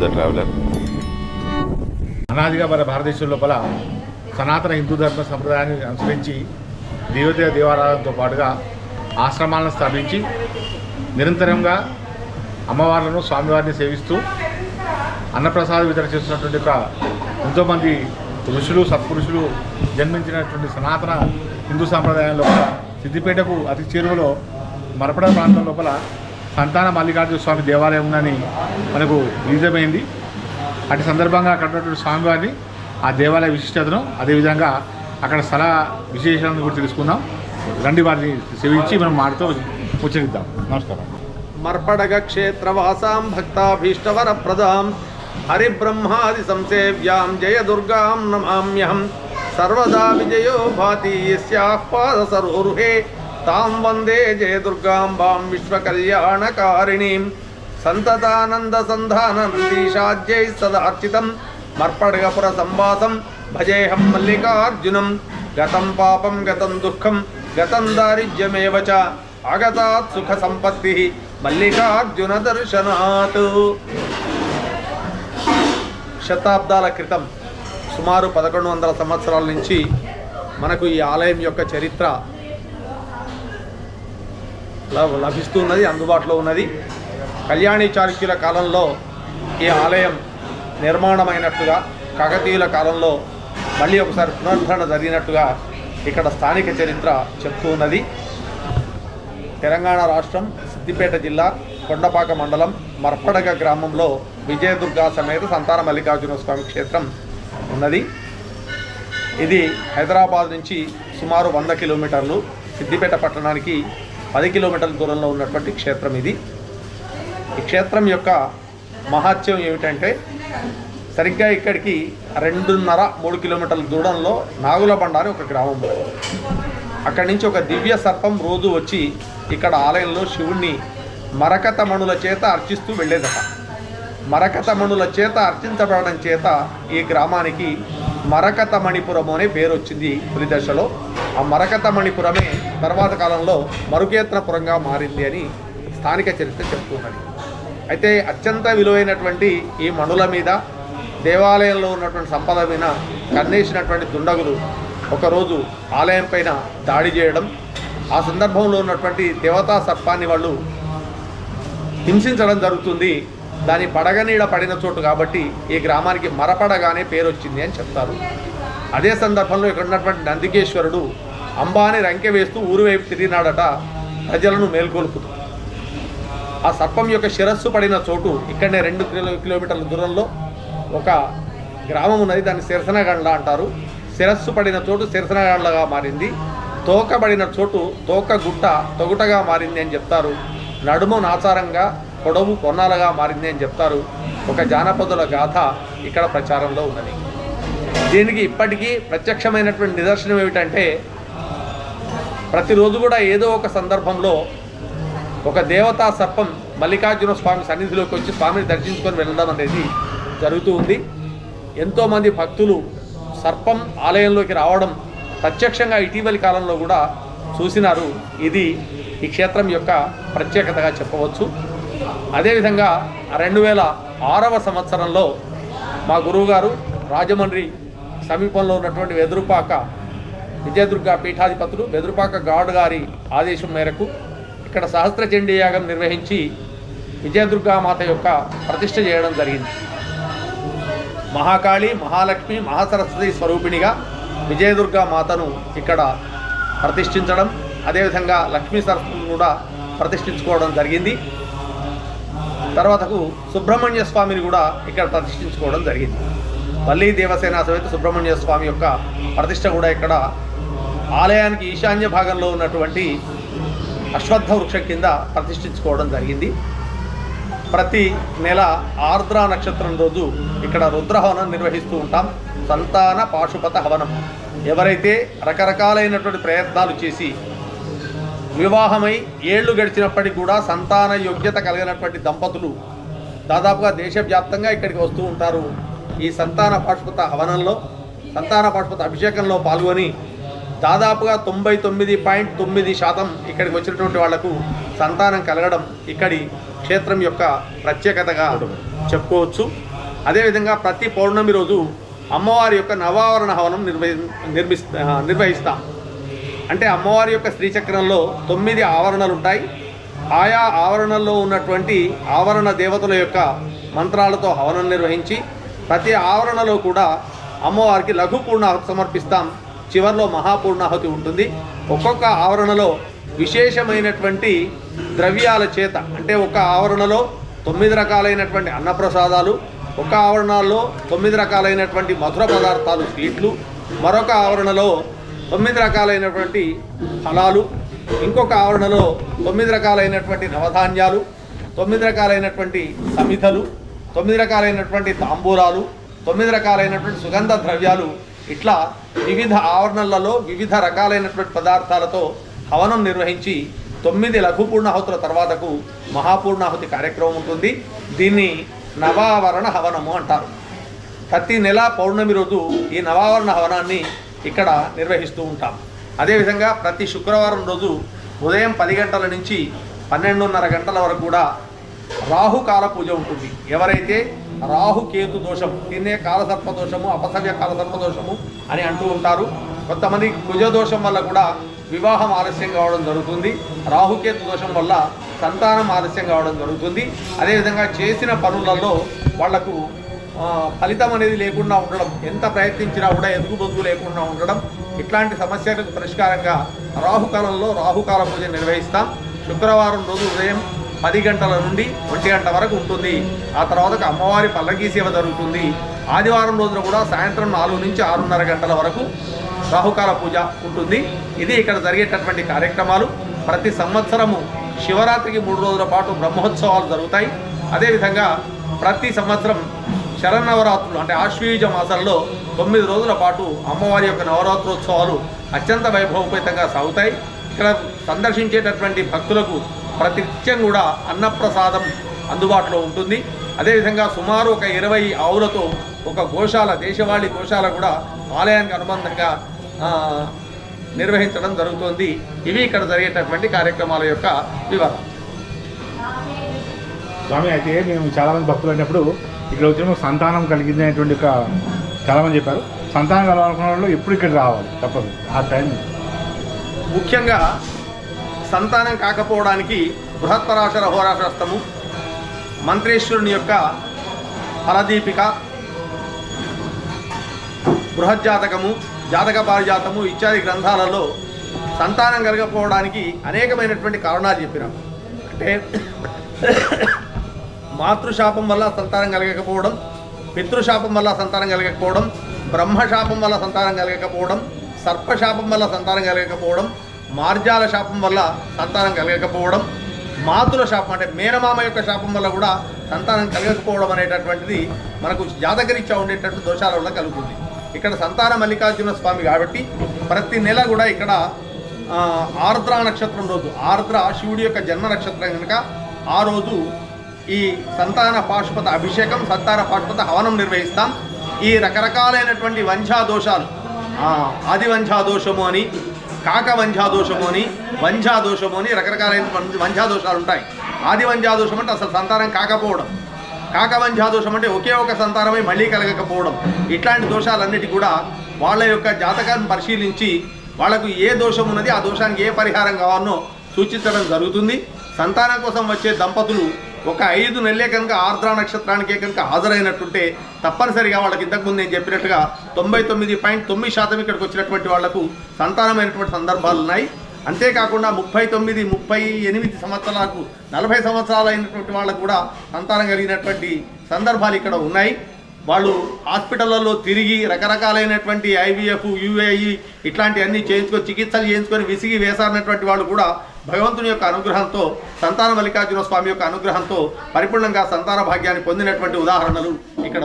The traveller అనాదిగా మన భారతదేశం లోపల సనాతన హిందూ ధర్మ సంప్రదాయాన్ని అనుసరించి దేవదేవ దేవాలయాలతో పాటుగా ఆశ్రమాలను స్థాపించి నిరంతరంగా అమ్మవార్లను స్వామివారిని సేవిస్తూ అన్నప్రసాద వితరణ చేస్తున్నటువంటి ఒక ఎంతోమంది ఋషులు సత్పురుషులు జన్మించినటువంటి సనాతన హిందూ సాంప్రదాయం లోపల సిద్దిపేటకు అతి చేరువలో మరపడ ప్రాంతం లోపల సంతాన మల్లికార్జున స్వామి దేవాలయం ఉందని మనకు నిజమైంది. అటు సందర్భంగా అక్కడ ఉన్నటువంటి స్వామివారిని ఆ దేవాలయ విశిష్టతను అదేవిధంగా అక్కడ స్థల విశేషాలను కూడా తెలుసుకుందాం. రండి వారిని సేవించి మనం మాటతో ఉచ్చరిద్దాం. నమస్కారం. మర్పడగ క్షేత్రవాసాం భక్తాభీష్టవరప్రదాం. హరిబ్రహ్మాది సంసేవ్యాం జయ దుర్గాం నమామ్యహం. సర్వదా విజయో భాతి యస్యాః పాద సరోరుహే. తాం వందే జయ దుర్గాంబాం విశ్వకళ్యాణకారిణీం. సంతతానంద సంధాన నందీశాజ్యై సదార్చితం మర్పడగపుర సంవాసం. భజేహం మల్లికార్జునం. గతం పాపం గతం దుఃఖం గతం దారిద్ర్యమేవ చ. ఆగతాత్ సుఖ సంపత్తి. మల్లికార్జున దర్శనాత్. శతాబ్దాల క్రితం సుమారు పదకొండు వందల సంవత్సరాల నుంచి మనకు ఈ ఆలయం యొక్క చరిత్ర లభిస్తున్నది అందుబాటులో ఉన్నది. కళ్యాణి చాళుక్యుల కాలంలో ఈ ఆలయం నిర్మాణమైనట్టుగా కాకతీయుల కాలంలో మళ్ళీ ఒకసారి పునరుద్ధరణ జరిగినట్టుగా ఇక్కడ స్థానిక చరిత్ర చెప్తూ ఉన్నది. తెలంగాణ రాష్ట్రం సిద్దిపేట జిల్లా కొండపాక మండలం మర్పడగ గ్రామంలో విజయదుర్గా సమేత సంతాన మల్లికార్జున స్వామి క్షేత్రం ఉన్నది. ఇది హైదరాబాద్ నుంచి సుమారు వంద కిలోమీటర్లు సిద్దిపేట పట్టణానికి పది కిలోమీటర్ల దూరంలో ఉన్నటువంటి క్షేత్రం ఇది. ఈ క్షేత్రం యొక్క మహత్యం ఏమిటంటే సరిగ్గా ఇక్కడికి రెండున్నర మూడు కిలోమీటర్ల దూరంలో నాగులబండ అని ఒక గ్రామం. ఉంది అక్కడి నుంచి ఒక దివ్య సర్పం రోజు వచ్చి ఇక్కడ ఆలయంలో శివుణ్ణి మరకతమణుల చేత అర్చిస్తూ వెళ్ళేదట. మరకతమణుల చేత అర్చించబడడం చేత ఈ గ్రామానికి మరకతమణిపురము అనే పేరు వచ్చింది. తొలి దశలో ఆ మరకతమణిపురమే తర్వాత కాలంలో మరుకేత్నపురంగా మారింది అని స్థానిక చరిత్ర చెప్తున్నది. అయితే అత్యంత విలువైనటువంటి ఈ మణుల మీద దేవాలయంలో ఉన్నటువంటి సంపద మీద కన్నేసినటువంటి దుండగులు ఒకరోజు ఆలయం పైన దాడి చేయడం ఆ సందర్భంలో ఉన్నటువంటి దేవతా సర్పాన్ని వాళ్ళు హింసించడం జరుగుతుంది. దాని పడగనీడ పడిన చోటు కాబట్టి ఈ గ్రామానికి మరపడగానే పేరు వచ్చింది అని చెప్తారు. అదే సందర్భంలో ఇక్కడ ఉన్నటువంటి నందికేశ్వరుడు అంబాని రంకె వేస్తూ ఊరు వైపు తిరిగినాడట ప్రజలను మేల్కొల్పుతూ. ఆ సర్పం యొక్క శిరస్సు పడిన చోటు ఇక్కడనే రెండు కిలో కిలోమీటర్ల దూరంలో ఒక గ్రామం ఉన్నది దాన్ని శిరసనగండ్ల అంటారు. శిరస్సు పడిన చోటు శిరసనగండ్లగా మారింది. తోకబడిన చోటు తోక గుట్ట తొగుటగా మారింది అని చెప్తారు. నడుము నాచారంగా పొడవు కొన్నాలుగా మారింది అని చెప్తారు. ఒక జానపదుల గాథ ఇక్కడ ప్రచారంలో ఉన్నది. దీనికి ఇప్పటికీ ప్రత్యక్షమైనటువంటి నిదర్శనం ఏమిటంటే ప్రతిరోజు కూడా ఏదో ఒక సందర్భంలో ఒక దేవతా సర్పం మల్లికార్జున స్వామి సన్నిధిలోకి వచ్చి స్వామిని దర్శించుకొని వెళ్ళడం అనేది జరుగుతూ ఉంది. ఎంతోమంది భక్తులు సర్పం ఆలయంలోకి రావడం ప్రత్యక్షంగా ఇటీవలి కాలంలో కూడా చూసినారు. ఇది ఈ క్షేత్రం యొక్క ప్రత్యేకతగా చెప్పవచ్చు. అదేవిధంగా రెండు వేల ఆరవ సంవత్సరంలో మా గురువుగారు రాజమండ్రి సమీపంలో ఉన్నటువంటి వెదురుపాక విజయదుర్గ పీఠాధిపతులు వెదురుపాక గాడ్ గారి ఆదేశం మేరకు ఇక్కడ సహస్ర చండీ యాగం నిర్వహించి విజయదుర్గామాత యొక్క ప్రతిష్ఠ చేయడం జరిగింది. మహాకాళి మహాలక్ష్మి మహాసరస్వతి స్వరూపిణిగా విజయదుర్గా మాతను ఇక్కడ ప్రతిష్ఠించడం అదేవిధంగా లక్ష్మీ సరస్వతిని కూడా ప్రతిష్ఠించుకోవడం జరిగింది. తర్వాతకు సుబ్రహ్మణ్య స్వామిని కూడా ఇక్కడ ప్రతిష్ఠించుకోవడం జరిగింది. మళ్ళీ దేవసేన సమేత సుబ్రహ్మణ్య స్వామి యొక్క ప్రతిష్ట కూడా ఇక్కడ ఆలయానికి ఈశాన్య భాగంలో ఉన్నటువంటి అశ్వత్థ వృక్షం కింద ప్రతిష్ఠించుకోవడం జరిగింది. ప్రతి నెల ఆర్ద్ర నక్షత్రం రోజు ఇక్కడ రుద్రహవనం నిర్వహిస్తూ ఉంటాం. సంతాన పాశుపత హవనం. ఎవరైతే రకరకాలైనటువంటి ప్రయత్నాలు చేసి వివాహమై ఏళ్ళు గడిచినప్పటికీ కూడా సంతాన యోగ్యత కలిగినటువంటి దంపతులు దాదాపుగా దేశవ్యాప్తంగా ఇక్కడికి వస్తూ ఉంటారు ఈ సంతాన పాశుపత హవనంలో. సంతాన పాశుపత అభిషేకంలో పాల్గొని దాదాపుగా తొంభై తొమ్మిది పాయింట్ తొమ్మిది శాతం ఇక్కడికి వచ్చినటువంటి వాళ్ళకు సంతానం కలగడం ఇక్కడి క్షేత్రం యొక్క ప్రత్యేకతగా చెప్పుకోవచ్చు. అదేవిధంగా ప్రతి పౌర్ణమి రోజు అమ్మవారి యొక్క నవావరణ హవనం నిర్వహి నిర్మిస్ నిర్వహిస్తాం. అంటే అమ్మవారి యొక్క శ్రీచక్రంలో తొమ్మిది ఆవరణలు ఉంటాయి. ఆయా ఆవరణల్లో ఉన్నటువంటి ఆవరణ దేవతల యొక్క మంత్రాలతో హవనం నిర్వహించి ప్రతి ఆవరణలో కూడా అమ్మవారికి లఘు పూర్ణ సమర్పిస్తాం. చివరిలో మహాపూర్ణాహుతి ఉంటుంది. ఒక్కొక్క ఆవరణలో విశేషమైనటువంటి ద్రవ్యాల చేత అంటే ఒక ఆవరణలో తొమ్మిది రకాలైనటువంటి అన్నప్రసాదాలు ఒక ఆవరణలో తొమ్మిది రకాలైనటువంటి మధుర పదార్థాలు స్వీట్లు మరొక ఆవరణలో తొమ్మిది రకాలైనటువంటి ఫలాలు ఇంకొక ఆవరణలో తొమ్మిది రకాలైనటువంటి నవధాన్యాలు తొమ్మిది రకాలైనటువంటి సమిధలు తొమ్మిది రకాలైనటువంటి తాంబూలాలు తొమ్మిది రకాలైనటువంటి సుగంధ ద్రవ్యాలు ఇట్లా వివిధ ఆవరణలలో వివిధ రకాలైనటువంటి పదార్థాలతో హవనం నిర్వహించి తొమ్మిది లఘు పూర్ణాహుతుల తర్వాతకు మహాపూర్ణాహుతి కార్యక్రమం ఉంటుంది. దీన్ని నవావరణ హవనము అంటారు. ప్రతి నెల పౌర్ణమి రోజు ఈ నవావరణ హవనాన్ని ఇక్కడ నిర్వహిస్తూ ఉంటాం. అదేవిధంగా ప్రతి శుక్రవారం రోజు ఉదయం పది గంటల నుంచి పన్నెండున్నర గంటల వరకు కూడా రాహుకాల పూజ ఉంటుంది. ఎవరైతే రాహుకేతు దోషం దీన్నే కాలసర్ప దోషము అపసవ్య కాలసర్ప దోషము అని అంటూ ఉంటారు కొంతమంది కుజ దోషం వల్ల కూడా వివాహం ఆలస్యం కావడం జరుగుతుంది. రాహుకేతు దోషం వల్ల సంతానం ఆలస్యం కావడం జరుగుతుంది. అదేవిధంగా చేసిన పనులలో వాళ్ళకు ఫలితం అనేది లేకుండా ఉండడం ఎంత ప్రయత్నించినా కూడా ఎదుగు బొద్దు లేకుండా ఉండడం ఇట్లాంటి సమస్యలకు పరిష్కారంగా రాహుకాలంలో రాహుకాల పూజ నిర్వహిస్తాం. శుక్రవారం రోజు ఉదయం పది గంటల నుండి ఒంటి గంట వరకు ఉంటుంది. ఆ తర్వాత అమ్మవారి పల్లకీ సేవ జరుగుతుంది. ఆదివారం రోజున కూడా సాయంత్రం నాలుగు నుంచి ఆరున్నర గంటల వరకు రాహుకాల పూజ ఉంటుంది. ఇది ఇక్కడ జరిగేటటువంటి కార్యక్రమాలు. ప్రతి సంవత్సరము శివరాత్రికి మూడు రోజుల పాటు బ్రహ్మోత్సవాలు జరుగుతాయి. అదేవిధంగా ప్రతి సంవత్సరం శరన్నవరాత్రులు అంటే ఆశ్వీజ మాసంలో తొమ్మిది రోజుల పాటు అమ్మవారి యొక్క నవరాత్రోత్సవాలు అత్యంత వైభవపేతంగా సాగుతాయి. ఇక్కడ సందర్శించేటటువంటి భక్తులకు ప్రతినిత్యం కూడా అన్నప్రసాదం అందుబాటులో ఉంటుంది. అదేవిధంగా సుమారు ఒక ఇరవై ఆవులతో ఒక గోశాల దేశవాళీ గోశాల కూడా ఆలయానికి అనుబంధంగా నిర్వహించడం జరుగుతోంది. ఇవి ఇక్కడ జరిగేటటువంటి కార్యక్రమాల యొక్క వివరణ. స్వామి అయితే మేము చాలామంది భక్తులు అయినప్పుడు ఇక్కడ వచ్చిన సంతానం కలిగిందనేటువంటి ఒక చాలామంది చెప్పారు. సంతానం కలవాలనుకున్న వాళ్ళు ఎప్పుడు ఇక్కడ రావాలి తప్పదు. ఆ టైం. ముఖ్యంగా సంతానం కాకపోవడానికి బృహత్పరాశర హోరాశాస్త్రము మంత్రేశ్వరుని యొక్క ఫలదీపిక బృహజ్జాతకము జాతక పారిజాతము ఇత్యాది గ్రంథాలలో సంతానం కలగకపోవడానికి అనేకమైనటువంటి కారణాలు చెప్పినాం. అంటే మాతృశాపం వల్ల సంతానం కలగకపోవడం పితృశాపం వల్ల సంతానం కలగకపోవడం బ్రహ్మశాపం వల్ల సంతానం కలగకపోవడం సర్పశాపం వల్ల సంతానం కలగకపోవడం మార్జాల శాపం వల్ల సంతానం కలగకపోవడం మాతుల శాపం అంటే మేనమామ యొక్క శాపం వల్ల కూడా సంతానం కలగకపోవడం అనేటటువంటిది మనకు జాతకరీత్యా ఉండేటటువంటి దోషాల వల్ల కలుగుతుంది. ఇక్కడ సంతాన మల్లికార్జున స్వామి కాబట్టి ప్రతి నెల కూడా ఇక్కడ ఆర్ద్ర నక్షత్రం రోజు ఆర్ద్ర శివుడి యొక్క జన్మ నక్షత్రం కనుక ఆ రోజు ఈ సంతాన పాశుపత అభిషేకం సంతాన పాశుపత హవనం నిర్వహిస్తాం. ఈ రకరకాలైనటువంటి వంశా దోషాలు ఆ, అని కాక వంఛా అని వంఛాదోషము అని రకరకాలైన వం- వంఛా దోషాలు ఉంటాయి ఆది అంటే అసలు సంతానం కాకపోవడం. కాకవంఛా అంటే ఒకే ఒక సంతానమై మళ్ళీ కలగకపోవడం. ఇట్లాంటి దోషాలన్నిటి కూడా వాళ్ళ యొక్క జాతకాన్ని పరిశీలించి వాళ్ళకు ఏ దోషం ఉన్నది ఆ దోషానికి ఏ పరిహారం కావాలనో సూచించడం జరుగుతుంది. సంతానం కోసం వచ్చే దంపతులు ఒక ఐదు నెలలే కనుక ఆర్ద్ర నక్షత్రానికే కనుక హాజరైనట్టుంటే తప్పనిసరిగా వాళ్ళకి ఇంతకుముందు నేను చెప్పినట్టుగా తొంభై తొమ్మిది పాయింట్ తొమ్మిది శాతం ఇక్కడికి వచ్చినటువంటి వాళ్ళకు సంతానమైనటువంటి సందర్భాలు ఉన్నాయి. అంతేకాకుండా ముప్పై తొమ్మిది ముప్పై ఎనిమిది సంవత్సరాలకు నలభై సంవత్సరాలు అయినటువంటి వాళ్ళకు కూడా సంతానం కలిగినటువంటి సందర్భాలు ఇక్కడ ఉన్నాయి. వాళ్ళు హాస్పిటళ్ళలో తిరిగి రకరకాలైనటువంటి ఐవీఎఫ్ యూఏఈ ఇట్లాంటివన్నీ చేయించుకొని చికిత్సలు చేయించుకొని విసిగి వేసారినటువంటి వాళ్ళు కూడా భగవంతుని యొక్క అనుగ్రహంతో సంతాన మల్లికార్జున స్వామి యొక్క అనుగ్రహంతో పరిపూర్ణంగా సంతాన భాగ్యాన్ని పొందినటువంటి ఉదాహరణలు ఇక్కడ